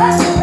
아